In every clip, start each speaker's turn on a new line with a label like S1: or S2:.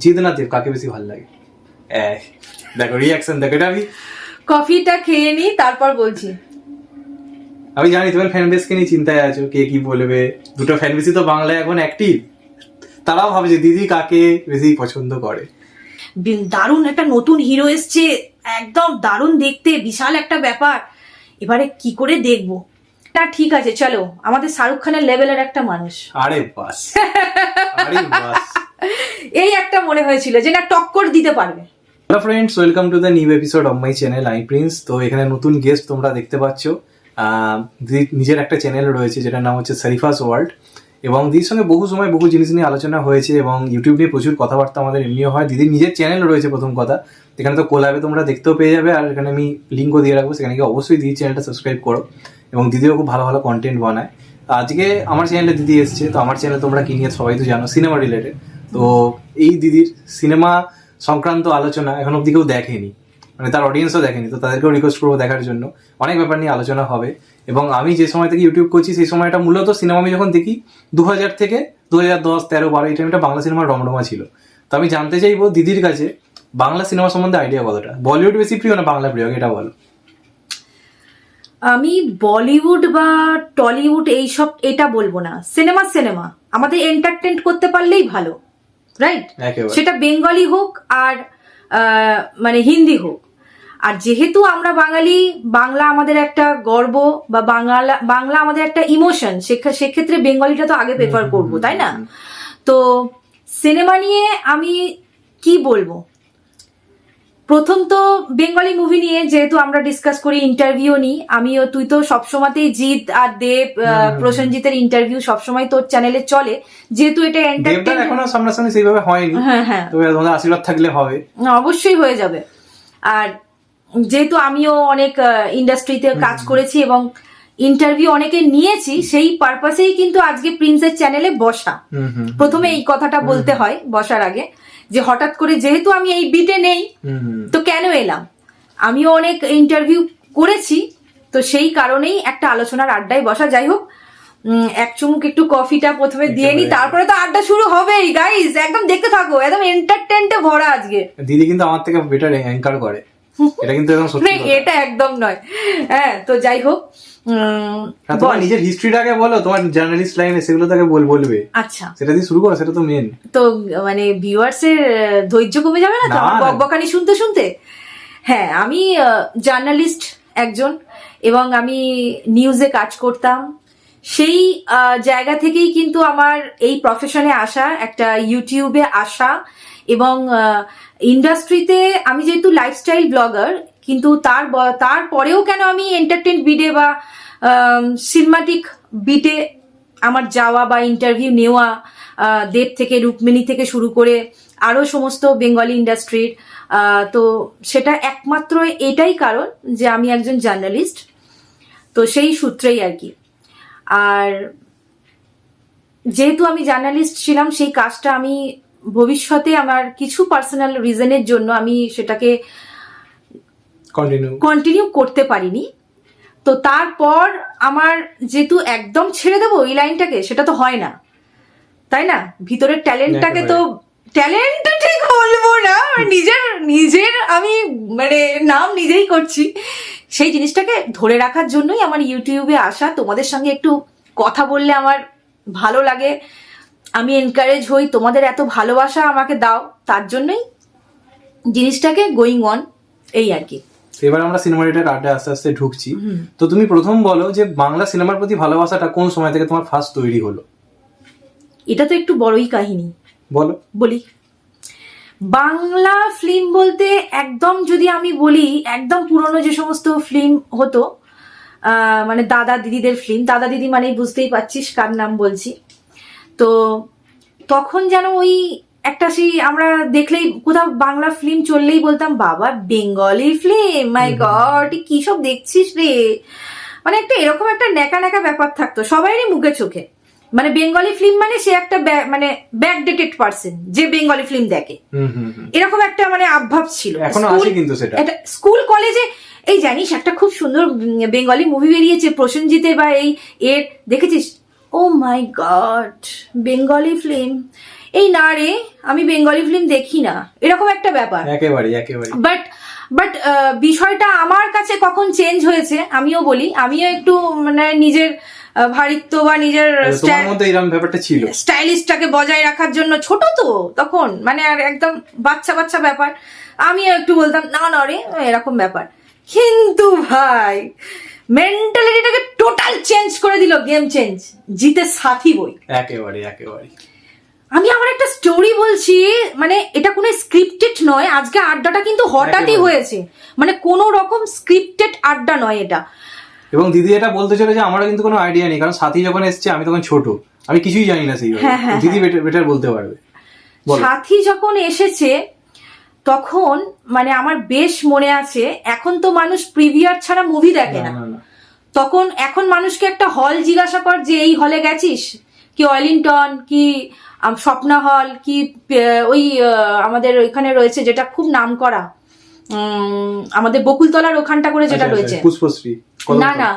S1: জিৎ না দেব কাকে বেশি ভালো লাগে? দেখো রিয়াকশন দেখো এটা আমি
S2: কফিটা খেয়ে নি তারপর বলছি।
S1: আমি জানি তোমার ফ্যান বেসকে নিয়ে চিন্তায় আছো কে কি বলবে? দুটো ফ্যান বেসই তো বাংলায় এখন অ্যাক্টিভ তারাও ভাবছে দিদি কাকে বেশি পছন্দ করে।
S2: দারুণ একটা নতুন হিরো এসছে। একদম দারুণ দেখতে বিশাল একটা ব্যাপার। এবারে কি করে দেখব? তা ঠিক আছে চলো। আমাদের শাহরুখ খানের লেভেলের একটা মানুষ।
S1: আরে বাস। আরে বাস।
S2: এই একটা মনে হয়েছিল যে না টক্কর দিতে পারবে।
S1: Hello friends welcome to the new episode of my channel I Prince তো এখানে নতুন গেস্ট তোমরা দেখতে পাচ্ছ। নিজের একটা চ্যানেল রয়েছে, যেটার নাম হচ্ছে সারিফাস ওয়ার্ল্ড এবং দিদির সঙ্গে বহু সময় বহু জিনিস নিয়ে আলোচনা হয়েছে এবং ইউটিউব নিয়ে প্রচুর কথাবার্তা আমাদের এমনিও হয়। দিদির নিজের চ্যানেল রয়েছে প্রথম কথা। এখানে তো কোলাবে তোমরা দেখতেও পেয়ে যাবে, আর এখানে আমি লিঙ্কও দিয়ে রাখব। সেখানে গিয়ে অবশ্যই দিদির চ্যানেলটা সাবস্ক্রাইব করো। এবং দিদিও খুব ভালো ভালো কন্টেন্ট বানায়। আজকে আমার চ্যানেলে দিদি এসছে, তো আমার চ্যানেল তোমরা কি নিয়ে সবাই তো জানো সিনেমা রিলেটেড তো এই দিদির সিনেমা সংক্রান্ত আলোচনা এখন অব্দি কেউ দেখেনি। মানে তার অডিয়েন্সও দেখেনি, তো তাদেরকেও রিকোয়েস্ট করব দেখার জন্য। অনেক ব্যাপার নিয়ে আলোচনা হবে। এবং আমি যে সময় থেকে ইউটিউব করছি, সেই সময়টা মূলত সিনেমা আমি যখন দেখি দু হাজার থেকে দু হাজার দশ, তেরো, বারো, এই টাইমটা বাংলা সিনেমার রমরমা ছিল। তো আমি জানতে চাইব দিদির কাছে বাংলা সিনেমা সম্বন্ধে আইডিয়া কতটা? বলিউড বেশি প্রিয় না বাংলা প্রিয় এটা বলো।
S2: আমি বলিউড বা টলিউড এইসব, এটা বলব না। Cinema cinema. আমাদের এন্টারটেন করতে পারলেই ভালো। রাইট সেটা বেঙ্গলি হোক আর মানে হিন্দি হোক। আর যেহেতু আমরা বাঙালি বাংলা আমাদের একটা গর্ব বা বাংলা বাংলা আমাদের একটা ইমোশন সেক্ষেত্রে বেঙ্গলিটা তো আগে প্রেফার করব তাই না? তো সিনেমা নিয়ে আমি কি বলব? প্রথম তো বেঙ্গলি মুভি নিয়ে যেহেতু আমরা ডিসকাস করি ইন্টারভিউ নিই আমিও তুই তো সবসময়তেই জিৎ আর দেব আহ, প্রসেনজিতের ইন্টারভিউ সবসময় তোর চ্যানেলে চলে। যেহেতু এটা
S1: দেবদার
S2: এন্টারটেন
S1: এখনও সামনাসামনি সেইভাবে হয়নি।
S2: হ্যাঁ হ্যাঁ।
S1: তোমাদের আশীর্বাদ থাকলে হবে
S2: অবশ্যই হয়ে যাবে। আর যেহেতু আমিও অনেক ইন্ডাস্ট্রিতে কাজ করেছি এবং ইন্টারভিউ অনেকে নিয়েছি সেই পারপাসেই কিন্তু আজকে প্রিন্সের চ্যানেলে বসা। প্রথমে এই কথাটা বলতে হয় বসার আগে। যে হঠাৎ করে যেহেতু আমি এই বিটে নেই তো কেন এলাম? আমিও অনেক ইন্টারভিউ করেছি তো সেই কারণেই একটা আলোচনার আড্ডায় বসা। যাই হোক এক চুমুক একটু কফিটা প্রথমে দিয়ে নি তারপরে তো আড্ডা শুরু হবেই গাইস একদম দেখতে থাকো একদম এন্টারটেনটে ভরা আজকে।
S1: দিদি কিন্তু আমার থেকে বেটার অ্যাঙ্কার করে। এটা কিন্তু একদম সত্যি
S2: এটা একদম নয়। হ্যাঁ তো যাই হোক
S1: তোমার নিজের হিস্ট্রিটাকে বলো তোমার জার্নালিস্ট লাইনে সেগুলো তাকে বল বলবে।
S2: আচ্ছা।
S1: সেটা দিয়ে শুরু করো সেটা তো মেন
S2: তো মানে ভিউয়ার্স এর ধৈর্য কমে যাবে না তো? আমার বকবকানি শুনতে শুনতে? হ্যাঁ আমি জার্নালিস্ট একজন এবং আমি নিউজে কাজ করতাম। সেই জায়গা থেকেই কিন্তু আমার এই প্রফেশনে আসা একটা ইউটিউবে আসা এবং ইন্ডাস্ট্রিতে আমি যেহেতু লাইফস্টাইল ব্লগার কিন্তু তার তারপরেও কেন আমি এন্টারটেন বিডে বা সিনেমাটিক বিটে আমার যাওয়া বা ইন্টারভিউ নেওয়া দেব থেকে রুক্মিণী থেকে শুরু করে আরও সমস্ত বেঙ্গলি ইন্ডাস্ট্রির তো সেটা একমাত্র এটাই কারণ যে আমি একজন জার্নালিস্ট তো সেই সূত্রেই আর কি। আর যেহেতু আমি জার্নালিস্ট ছিলাম সেই কাজটা আমি ভবিষ্যতে আমার কিছু পার্সোনাল রিজনের জন্য আমি সেটাকে
S1: কন্টিনিউ
S2: কন্টিনিউ করতে পারিনি। তো তারপর আমার যেহেতু একদম ছেড়ে দেবো এই লাইনটাকে সেটা তো হয় না। তাই না? ভিতরের ট্যালেন্টটাকে তো ট্যালেন্ট ঠিক বলব না নিজের নিজের আমি মানে নাম নিজেই করছি। সেই জিনিসটাকে ধরে রাখার জন্যই আমার ইউটিউবে আসা। তোমাদের সঙ্গে একটু কথা বললে আমার ভালো লাগে। আমি এনকারেজ হই তোমাদের এত ভালোবাসা আমাকে দাও তার জন্যই জিনিসটাকে গোয়িং অন এই আর কি।
S1: এবার আমরা সিনেমা রেটের আড্ডে আস্তে আস্তে ঢুকছি। তো তুমি প্রথম বলো যে বাংলা সিনেমার প্রতি ভালোবাসাটা কোন সময় থেকে তোমার ফার্স্ট তৈরি হলো?
S2: এটা তো একটু বড়ই কাহিনী।
S1: বলো।
S2: বলি। বাংলা ফিল্ম বলতে একদম যদি আমি বলি একদম পুরনো যে সমস্ত ফিল্ম হতো আহ, মানে দাদা দিদিদের ফিল্ম দাদা দিদি মানেই বুঝতেই পারছিস কার নাম বলছি। তো তখন যেন ওই একটা সেই আমরা দেখলেই কোথাও বাংলা ফিল্ম চললেই বলতাম বাবা বেঙ্গলি ফিল্ম মাই গড কি সব দেখছিস রে? মানে একটা এরকম একটা ন্যাকা ন্যাকা ব্যাপার থাকতো সবাইরই মুখে চোখে। মানে বেঙ্গলি ফিল্ম মানে সে একটা মানে ব্যাকডেটেড পার্সন যে বেঙ্গলি ফিল্ম দেখে। এরকম একটা মানে আভাব ছিল।
S1: এখনও
S2: স্কুল-
S1: আছে কিন্তু সেটা।
S2: একটা স্কুল কলেজে এই জানিস একটা খুব সুন্দর বেঙ্গলি মুভি বেরিয়েছে প্রসেনজিতের বা এই এর দেখেছিস? Oh my god Bengali film এই না রে আমি বেঙ্গলি ফিল্ম দেখি না। এরকম একটা ব্যাপার।
S1: একেবারে একেবারে
S2: বাট বাট বিষয়টা আমার কাছে কখন চেঞ্জ হয়েছে আমিও বলি। আমিও একটু মানে নিজের ভারিত্ব বা নিজের
S1: ব্যাপারটা ছিল।
S2: স্টাইলিশটাকে বজায় রাখার জন্য ছোট তো তখন। মানে আর একদম বাচ্চা বাচ্চা ব্যাপার। আমিও একটু বলতাম না না রে এরকম ব্যাপার। কিন্তু ভাই মেন্টালিটিটাকে টোটাল চেঞ্জ করে দিল গেম চেঞ্জ জিতে সাথী বই।
S1: একেবারে একেবারে
S2: আমি আমার একটা স্টোরি বলছি মানে এটা কোনো স্ক্রিপ্টেড নয় আজকে আড্ডাটা কিন্তু হঠাৎই হয়েছে। মানে কোনো রকম স্ক্রিপ্টেড আড্ডা নয় এটা।
S1: এবং দিদি এটা বলতে চলে যে আমারও কিন্তু কোনো আইডিয়া নেই কারণ সাথী যখন এসছে আমি তখন ছোট। আমি কিছুই জানি না সেইভাবে।
S2: হ্যাঁ, হ্যাঁ,
S1: দিদি বেটার বলতে পারবে।
S2: সাথী যখন এসেছে তখন মানে আমার বেশ মনে আছে এখন তো মানুষ প্রিভিয়ার ছাড়া মুভি দেখে
S1: না।
S2: তখন এখন মানুষকে একটা হল জিজ্ঞাসা কর যে এই হলে গেছিস? কি অয়েলিংটন কি স্বপ্না হল কি ওই আমাদের ওইখানে রয়েছে যেটা খুব নাম করা। আমাদের বকুলতলার ওখানটা করে যেটা
S1: আচ্ছা, আচ্ছা,
S2: রয়েছে। না না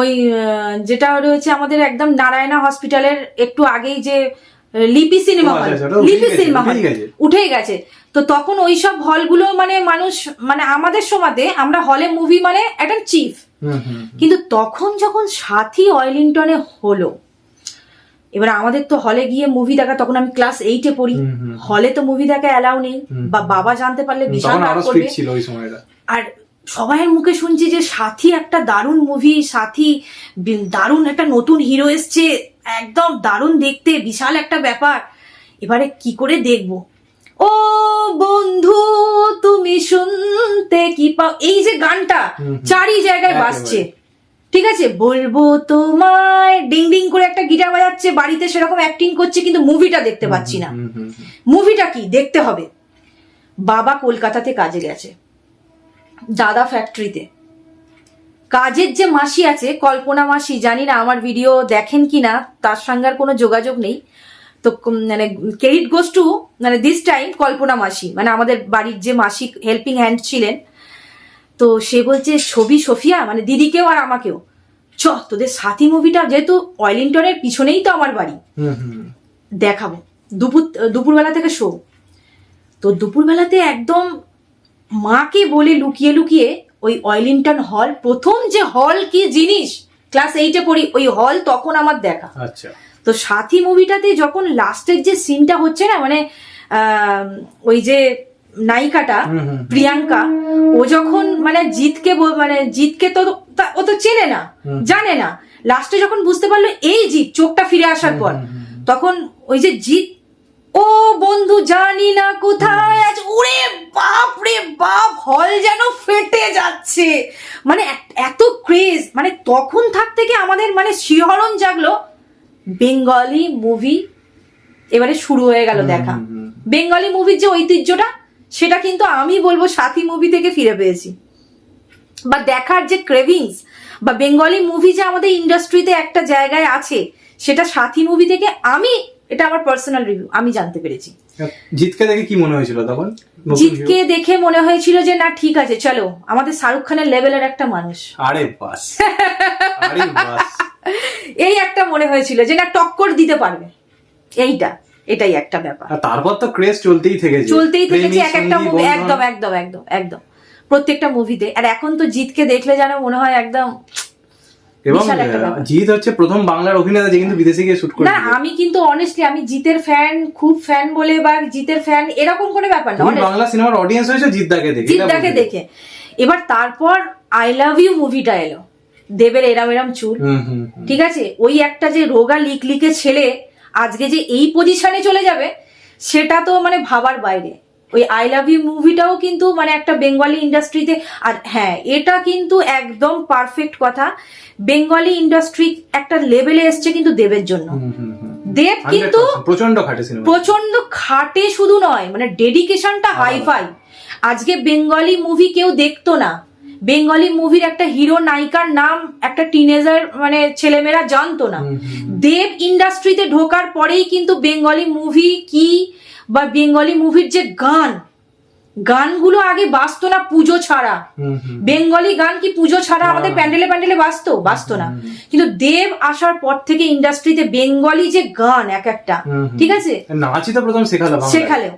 S2: ওই যেটা রয়েছে আমাদের একদম নারায়ণা হসপিটালের একটু আগেই যে লিপি সিনেমা হল।
S1: আচ্ছা, উঠেই
S2: লিপি সিনেমা হল।
S1: উঠেই গেছে।
S2: তো তখন ওই সব হলগুলো মানে মানুষ মানে আমাদের সময়তে আমরা হলে মুভি মানে একটা চিফ। কিন্তু তখন যখন সাথী অয়েলিংটনে হলো এবার আমাদের তো হলে গিয়ে মুভি দেখা তখন আমি ক্লাস এইটে পড়ি। হলে তো মুভি দেখা অ্যালাউ নেই। বা বাবা জানতে পারলে বিশাল
S1: আরও
S2: করবে। সবাইয়ের মুখে শুনছি যে সাথী একটা দারুণ মুভি সাথী দারুণ একটা নতুন হিরো এসছে। একদম দারুণ দেখতে বিশাল একটা ব্যাপার। এবারে কি করে দেখব? ও বন্ধু তুমি শুনতে কি পাও? এই যে গানটা। চারি জায়গায়। বাজছে। ঠিক আছে? বলব তোমায়। ডিং ডিং করে একটা গিটার বাজাচ্ছে। বাড়িতে সেরকম অ্যাক্টিং করছে কিন্তু মুভিটা দেখতে পাচ্ছি না। মুভিটা কি? দেখতে হবে। বাবা কলকাতাতে কাজে গেছে। দাদা ফ্যাক্টরিতে কাজের যে মাসি আছে কল্পনা মাসি জানি না আমার ভিডিও দেখেন কি না তার সঙ্গে আর কোনো যোগাযোগ নেই। তো মানে ক্রেডিট গোস টু মানে দিস টাইম কল্পনা মাসি মানে আমাদের বাড়ির যে মাসি হেল্পিং হ্যান্ড ছিলেন তো সে বলছে ছবি সোফিয়া মানে দিদিকেও আর আমাকেও। চ তোদের সাথী মুভিটা যেহেতু অয়েলিংটনের পিছনেই তো আমার বাড়ি। দেখাবো। দুপুর দুপুরবেলা থেকে শো তো দুপুরবেলাতে একদম মাকে বলে লুকিয়ে লুকিয়ে ওই অয়েলিংটন হল প্রথম যে হল কি জিনিস ক্লাস এইটে পড়ি ওই হল তখন আমার দেখা।
S1: আচ্ছা।
S2: তো সাথী মুভিটাতে যখন লাস্টের যে সিনটা হচ্ছে না মানে ওই যে নায়িকাটা। প্রিয়াঙ্কা ও যখন মানে জিতকে মানে জিতকে তো ও তো চেনে না জানে না। লাস্টে যখন বুঝতে পারল এই জিত চোখটা ফিরে আসার পর। তখন ওই যে জিত ও বন্ধু জানি না কোথায় আছে। ওরে বাপ রে বাপ হল যেন ফেটে যাচ্ছে। মানে এত- ক্রেজ মানে তখন থাক থেকে আমাদের মানে শিহরণ জাগলো। বেঙ্গলি মুভি এবারে শুরু হয়ে গেল দেখা। বেঙ্গলি মুভির যে ঐতিহ্যটা সেটা কিন্তু আমি বলব সাথী মুভি থেকে ফিরে পেয়েছি। বা দেখার যে ক্রেভিংস বা বেঙ্গলি মুভি যে আমাদের ইন্ডাস্ট্রিতে একটা জায়গায় আছে সেটা সাথী মুভি থেকে আমি এটা আমার পার্সোনাল রিভিউ আমি জানতে পেরেছি।
S1: জিতকে দেখে কি মনে হয়েছিল তখন?
S2: জিতকে দেখে মনে হয়েছিল যে না ঠিক আছে চলো আমাদের শাহরুখ খানের লেভেলের একটা মানুষ।
S1: আরে বাস আরে বাস।
S2: এই একটা মনে হয়েছিল যে না টক্কর দিতে পারবে। এইটা। এটাই একটা ব্যাপার।
S1: তারপর তো ক্রেজ চলতেই থেকেছে।
S2: চলতেই থেকেছে এক একটা মুভি একদম একদম একদম একদম। প্রত্যেকটা মুভিতে আর এখন তো জিতকে দেখলে যেন মনে হয় একদম
S1: এবং। জিৎ হচ্ছে প্রথম বাংলার অভিনেতা যে কিন্তু বিদেশে গিয়ে শুট করে
S2: না আমি কিন্তু অনেস্টলি আমি জিতের ফ্যান খুব ফ্যান বলে বা জিতের ফ্যান এরকম কোনো ব্যাপার না
S1: বাংলা সিনেমার অডিয়েন্স হয়েছে জিদ্দাকে দেখে বলতে।
S2: দেখে। এবার তারপর আই লাভ ইউ মুভিটা এলো। দেবের এরাম এরাম চুল। ঠিক আছে? ওই একটা যে রোগা লিক লিকে ছেলে আজকে যে এই পজিশনে চলে যাবে সেটা তো মানে ভাবার বাইরে। ওই আই লাভ ইউ মুভিটাও কিন্তু মানে একটা বেঙ্গলি ইন্ডাস্ট্রিতে আর হ্যাঁ এটা কিন্তু একদম পারফেক্ট কথা। বেঙ্গলি ইন্ডাস্ট্রি একটা লেভেলে এসছে কিন্তু দেবের জন্য। দেব কিন্তু
S1: প্রচণ্ড খাটে
S2: প্রচণ্ড খাটে শুধু নয় মানে ডেডিকেশনটা হাইফাই আজকে বেঙ্গলি মুভি কেউ দেখতো না। বেঙ্গলি মুভির একটা হিরো নায়িকার নাম একটা টিনেজার মানে ছেলেমেয়েরা জানতো না। দেব ইন্ডাস্ট্রিতে ঢোকার পরেই কিন্তু বেঙ্গলি মুভি কি বা বেঙ্গলি মুভির যে গান গানগুলো আগে বাজতো না পুজো ছাড়া। বেঙ্গলি গান কি পুজো ছাড়া আমাদের প্যান্ডেলে প্যান্ডেলে বাজতো? বাজতো না। কিন্তু দেব আসার পর থেকে ইন্ডাস্ট্রিতে বেঙ্গলি যে গান এক একটা। ঠিক আছে?
S1: নাচই তো প্রথম শেখালো
S2: শেখালেও।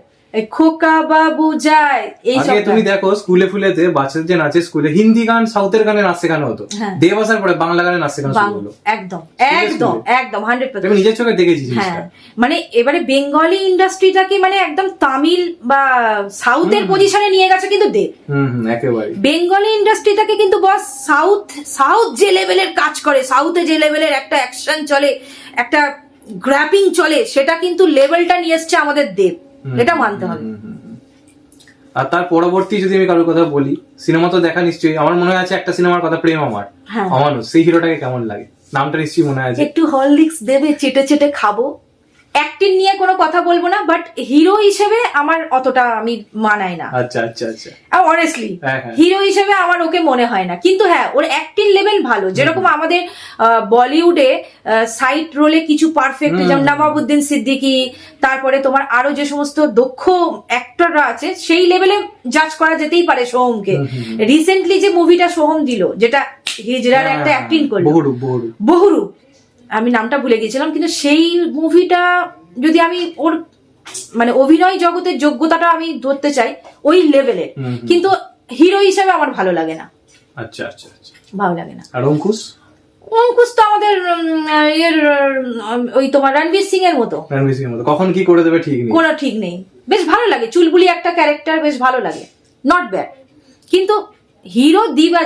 S2: খোকা বাবু যায় এই
S1: আগে তুমি দেখো স্কুলে ফুলেতে বাচ্চাদের যে নাচে স্কুলে হিন্দি গান সাউথের গানে নাচ শেখানো হতো।
S2: হ্যাঁ।
S1: দেব আসার পরে বাংলা গানে নাচ শেখানো শুরু হলো।
S2: একদম একদম একদম হান্ড্রেড
S1: আমি নিজের চোখে দেখেছি
S2: হ্যাঁ মানে এবারে বেঙ্গলি ইন্ডাস্ট্রিটাকে মানে একদম তামিল বা সাউথের পজিশনে নিয়ে গেছে কিন্তু দেব।
S1: হুম একেবারে।
S2: বেঙ্গলি ইন্ডাস্ট্রিটাকে কিন্তু বস সাউথ সাউথ যে লেভেলের কাজ করে সাউথে যে লেভেলের একটা অ্যাকশন চলে একটা গ্র্যাপিং চলে সেটা কিন্তু লেভেলটা নিয়ে এসছে আমাদের দেব। এটা মানতে হবে।
S1: আর তার পরবর্তী যদি আমি কারোর কথা বলি সিনেমা তো দেখা নিশ্চয়ই আমার মনে আছে একটা সিনেমার কথা প্রেম আমার
S2: হ্যাঁ।
S1: অমানুষ সেই হিরোটাকে কেমন লাগে? নামটা নিশ্চয়ই মনে আছে
S2: একটু হরলিক্স দেবে চেটে চেটে খাব। অ্যাক্টিং নিয়ে কোনো কথা বলব না বাট হিরো হিসেবে আমার অতটা আমি মানাই না।
S1: আচ্ছা আচ্ছা আচ্ছা।
S2: অনেস্টলি
S1: হ্যাঁ হ্যাঁ।
S2: হিরো হিসেবে আমার ওকে মনে হয় না। কিন্তু হ্যাঁ ওর অ্যাক্টিং লেভেল ভালো। যেরকম আমাদের বলিউডে সাইড রোলে কিছু পারফেক্ট যেমন নবাবুদ্দিন সিদ্দিকী তারপরে তোমার আরও যে সমস্ত দক্ষ অ্যাক্টররা আছে সেই লেভেলে জাজ করা যেতেই পারে সোহমকে।
S1: হুম, হুম, হুম।
S2: রিসেন্টলি যে মুভিটা সোহম দিল যেটা একটা
S1: হ্যাঁ,
S2: অ্যাক্টিং করল।
S1: বহুরূপ। বহুরূপ।
S2: আমি নামটা ভুলে গেছিলাম কিন্তু সেই মুভিটা যদি আমি ওর মানে অভিনয় জগতের যোগ্যতাটা আমি ধরতে চাই ওই লেভেলে। কিন্তু হিরো হিসেবে আমার ভালো লাগে না।
S1: আচ্ছা আচ্ছা আচ্ছা।
S2: ভালো লাগে না।
S1: আর অঙ্কুশ?
S2: অঙ্কুশ তো আমাদের ইয়ের ওই তোমার রণবীর সিং এর মতো।
S1: রণবীর সিং মতো। কখন কি করে দেবে ঠিক নেই।
S2: কোনো ঠিক নেই। বেশ ভালো লাগে। চুলবুলি একটা ক্যারেক্টার বেশ ভালো লাগে। নট ব্যাড কিন্তু হিরো দিবা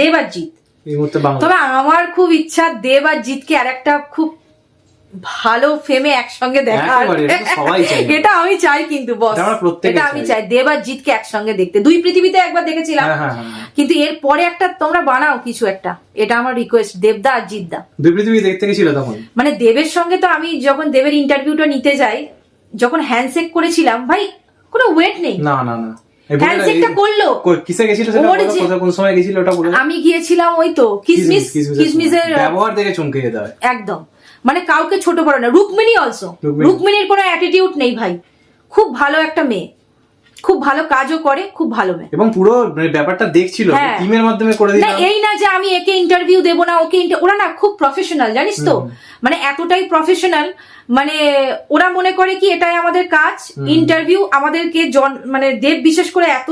S2: দেবাজিৎ তবে আমার খুব ইচ্ছা দেব আর জিতকে আর একটা খুব ভালো ফেমে একসঙ্গে দেখা
S1: এটা
S2: আমি চাই কিন্তু বস
S1: এটা
S2: আমি
S1: চাই।
S2: দেব আর জিতকে একসঙ্গে দেখতে। দুই পৃথিবীতে একবার দেখেছিলাম।
S1: হ্যাঁ হ্যাঁ হ্যাঁ
S2: কিন্তু এর পরে একটা তোমরা বানাও কিছু একটা। এটা আমার রিকোয়েস্ট দেবদা আর জিতদা।
S1: দুই পৃথিবী দেখতে গেছিল তখন?
S2: মানে দেবের সঙ্গে তো আমি যখন দেবের ইন্টারভিউটা নিতে যাই যখন হ্যান্ডশেক করেছিলাম ভাই কোনো ওয়েট নেই।
S1: না না না।
S2: হ্যান্ডশেকটা করল।
S1: কিসে গেছিল সেটা বলো, কোন সময় গেছিল ওটা বলে।
S2: আমি গিয়েছিলাম ওই তো কিসমিস
S1: কিসমিসের
S2: কিসমিসের
S1: ব্যবহার দেখে চমকে যেতে হয়।
S2: একদম। মানে কাউকে ছোট বড় না রুকমিনী অলসো রুকমিনীর কোনো অ্যাটিটিউড নেই ভাই। খুব ভালো একটা মেয়ে। খুব ভালো কাজও করে খুব ভালো মেয়ে
S1: এবং পুরো ব্যাপারটা দেখছিল
S2: হ্যাঁ।
S1: টিমের মাধ্যমে করে দিলাম।
S2: এই না যে আমি একে ইন্টারভিউ দেবো না ওকে ওরা না খুব প্রফেশনাল জানিস তো? মানে এতটাই প্রফেশনাল মানে ওরা মনে করে কি এটাই আমাদের কাজ ইন্টারভিউ আমাদেরকে জন মানে দেব বিশেষ করে এত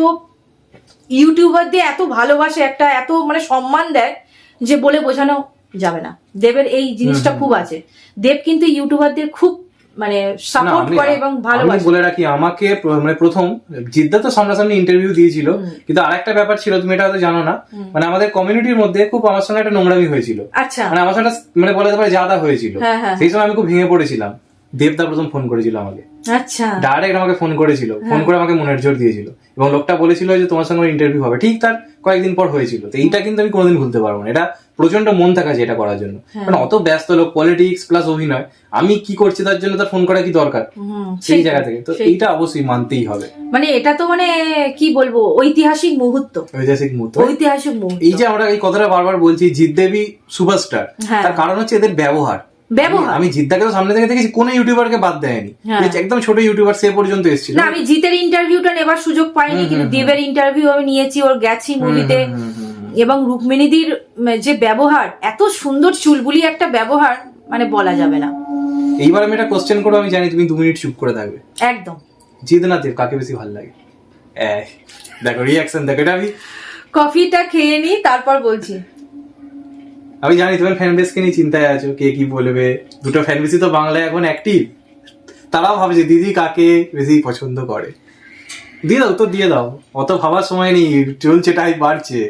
S2: ইউটিউবার দিয়ে এত ভালোবাসে একটা এত মানে সম্মান দেয় যে বলে বোঝানো যাবে না। দেবের এই জিনিসটা খুব আছে। দেব কিন্তু ইউটিউবারদের খুব মানে সাপোর্ট করে এবং ভালোবাসে।
S1: বলে রাখি আমাকে মানে প্রথম জিদ্দা তো সামনাসামনি ইন্টারভিউ দিয়েছিল কিন্তু আরেকটা ব্যাপার ছিল তুমি এটা হয়তো জানো না মানে আমাদের কমিউনিটির মধ্যে খুব আমার সঙ্গে একটা নোংরামি হয়েছিল।
S2: আচ্ছা।
S1: মানে আমার সঙ্গে মানে বলে পারে যাদা হয়েছিল।
S2: হ্যাঁ, হ্যাঁ।
S1: সেই সময় আমি খুব ভেঙে পড়েছিলাম। দেবদা প্রথম ফোন করেছিল আমাকে।
S2: আচ্ছা।
S1: ডাইরেক্ট আমাকে ফোন করেছিল। ফোন করে আমাকে মনের জোর দিয়েছিল। এবং লোকটা বলেছিল যে তোমার সঙ্গে ইন্টারভিউ হবে। ঠিক তার কয়েকদিন পর হয়েছিল। তো এইটা কিন্তু আমি কোনোদিন ভুলতে পারব না। এটা প্রচণ্ড মন থাকা যে এটা করার জন্য। কারণ অত ব্যস্ত লোক পলিটিক্স প্লাস অভিনয় আমি কি করছি তার জন্য তার ফোন করা কি দরকার? সেই জায়গা থেকে। তো এইটা অবশ্যই মানতেই হবে।
S2: মানে এটা তো মানে কি বলব ঐতিহাসিক মুহূর্ত।
S1: ঐতিহাসিক মুহূর্ত।
S2: ঐতিহাসিক মুহূর্ত।
S1: এই যে আমরা এই কথাটা বারবার বলছি জিৎ দেবী সুপারস্টার
S2: হ্যাঁ।
S1: তার কারণ হচ্ছে এদের ব্যবহার।
S2: ব্যবহার।
S1: আমি- জিদ্দাকে তো সামনে থেকে দেখেছি কোন ইউটিউবারকে বাদ দেয়নি।
S2: হ্যাঁ।
S1: একদম ছোট ইউটিউবার সে পর্যন্ত এসেছিল।
S2: না আমি জিতের ইন্টারভিউটা নেবার সুযোগ পাইনি কিন্তু দেবের ইন্টারভিউ আমি নিয়েছি ওর গেছি মুভিতে এবং রুক্মিণীদির যে ব্যবহার এত সুন্দর চুলবুলি একটা ব্যবহার মানে বলা যাবে না।
S1: এইবার আমি একটা কোশ্চেন করব আমি জানি তুমি দু মিনিট চুপ করে থাকবে।
S2: একদম।
S1: জিৎ না দেব কাকে বেশি ভালো লাগে? দেখো রিয়াকশন দেখো এটা আমি
S2: কফিটা খেয়ে নি তারপর বলছি।
S1: আমি জানি তোমার ফ্যান বেসকে নিয়ে চিন্তায় আছো কে কি বলবে? দুটো ফ্যান বেসি তো বাংলায় এখন অ্যাক্টিভ তারাও ভাবছে দিদি কাকে বেশি পছন্দ করে? দিয়ে দাও তো দিয়ে দাও। অত ভাবার সময় নেই চলছে টাইপ বাড়ছে।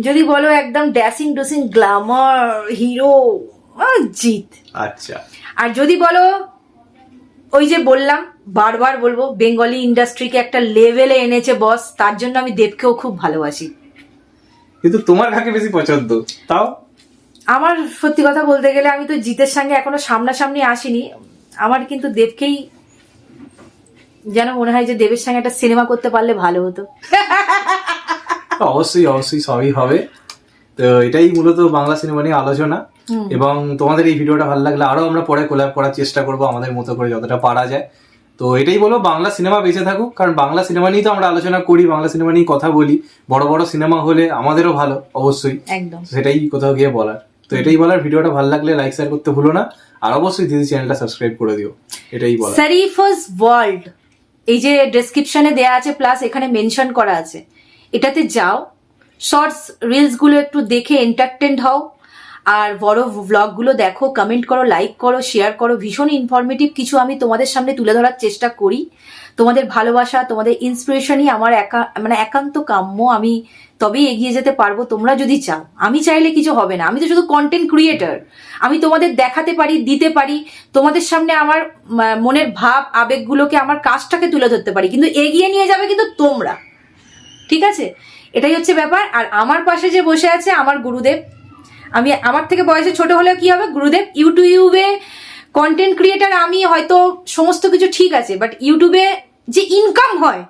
S2: যদি বলো একদম ড্যাসিং ডুসিং গ্ল্যামার হিরো জিত।
S1: আচ্ছা।
S2: আর যদি বলো ওই যে বললাম বারবার বলব বেঙ্গলি ইন্ডাস্ট্রিকে একটা লেভেলে এনেছে বস তার জন্য আমি দেবকেও খুব ভালোবাসি।
S1: কিন্তু তোমার কাকে বেশি পছন্দ? তাও?
S2: আমার সত্যি কথা বলতে গেলে আমি তো জিতের সঙ্গে এখনও সামনাসামনি আসিনি। আমার কিন্তু দেবকেই যেন মনে হয় যে দেবের সঙ্গে একটা সিনেমা করতে পারলে ভালো হতো।
S1: অবশ্যই অবশ্যই সবই হবে। তো এটাই মূলত বাংলা সিনেমা নিয়ে আলোচনা। এবং তোমাদের এই ভিডিওটা ভালো লাগলে আরও আমরা পরে কোলাপ করার চেষ্টা করব আমাদের মতো করে যতটা পারা যায়। তো এটাই বলো বাংলা সিনেমা বেঁচে থাকুক কারণ বাংলা সিনেমা নিয়েই তো আমরা আলোচনা করি বাংলা সিনেমা নিয়ে কথা বলি। বড় বড় সিনেমা হলে আমাদেরও ভালো অবশ্যই।
S2: একদম।
S1: সেটাই কোথাও গিয়ে বলার। তো এটাই বলার ভিডিওটা ভালো লাগলে লাইক শেয়ার করতে ভুলো না। আর অবশ্যই দিদি চ্যানেলটা সাবস্ক্রাইব করে দিও। এটাই বলা
S2: সারিফাস ওয়ার্ল্ড এই যে ডেসক্রিপশনে দেয়া আছে প্লাস এখানে মেনশন করা আছে। এটাতে যাও শর্টস রিলসগুলো একটু দেখে এন্টারটেন্ড হও। আর বড় ভ্লগগুলো দেখো কমেন্ট করো লাইক করো শেয়ার করো, ভীষণ ইনফরমেটিভ কিছু আমি তোমাদের সামনে তুলে ধরার চেষ্টা করি। তোমাদের ভালোবাসা, তোমাদের ইন্সপিরেশনই আমার একা মানে একান্ত কাম্য। আমি তবেই এগিয়ে যেতে পারব, তোমরা যদি চাও। আমি চাইলে কিছু হবে না। আমি তো শুধু কন্টেন্ট ক্রিয়েটার আমি তোমাদের দেখাতে পারি, দিতে পারি। তোমাদের সামনে আমার মনের ভাব, আবেগগুলোকে আমার কাজটাকে তুলে ধরতে পারি। কিন্তু এগিয়ে নিয়ে যাবে কিন্তু তোমরা। ঠিক আছে? এটাই হচ্ছে ব্যাপার। আর আমার পাশে যে বসে আছে আমার গুরুদেব। আমি আমার থেকে বয়সে ছোট হলে কি হবে? গুরুদেব ইউটিউবে কন্টেন্ট ক্রিয়েটার আমি হয়তো সমস্ত কিছু ঠিক আছে বাট ইউটিউবে যে ইনকাম হয়,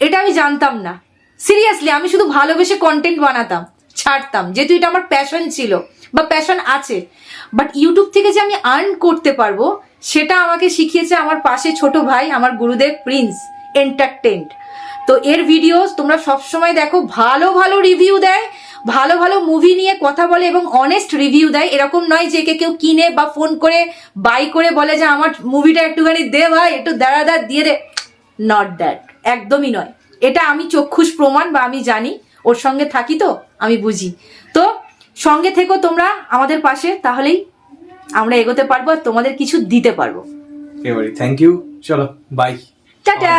S2: এটা আমি জানতাম না। সিরিয়াসলি আমি শুধু ভালোবেসে কন্টেন্ট বানাতাম, ছাড়তাম, যেহেতু এটা আমার প্যাশন ছিল বা প্যাশন আছে। বাট ইউটিউব থেকে যে আমি আর্ন করতে পারব, সেটা আমাকে শিখিয়েছে আমার পাশে ছোট ভাই, আমার গুরুদেব প্রিন্স এন্টারটেন্ট তো এর ভিডিওস তোমরা সবসময় দেখো, ভালো ভালো রিভিউ দেয় ভালো ভালো মুভি নিয়ে কথা বলে এবং অনেস্ট রিভিউ দেয়। এরকম নয় যে একে কেউ কিনে বা ফোন করে বাই করে বলে যে আমার মুভিটা একটুখানি দে ভাই একটু দাঁড়া দাঁড় দিয়ে দে। নট দ্যাট একদমই নয়। এটা আমি চক্ষুষ প্রমাণ বা আমি জানি। ওর সঙ্গে থাকি তো আমি বুঝি। তো সঙ্গে থেকো তোমরা আমাদের পাশে তাহলেই আমরা এগোতে পারব আর তোমাদের কিছু দিতে পারব।
S1: থ্যাংক ইউ চলো বাই
S2: টাটা।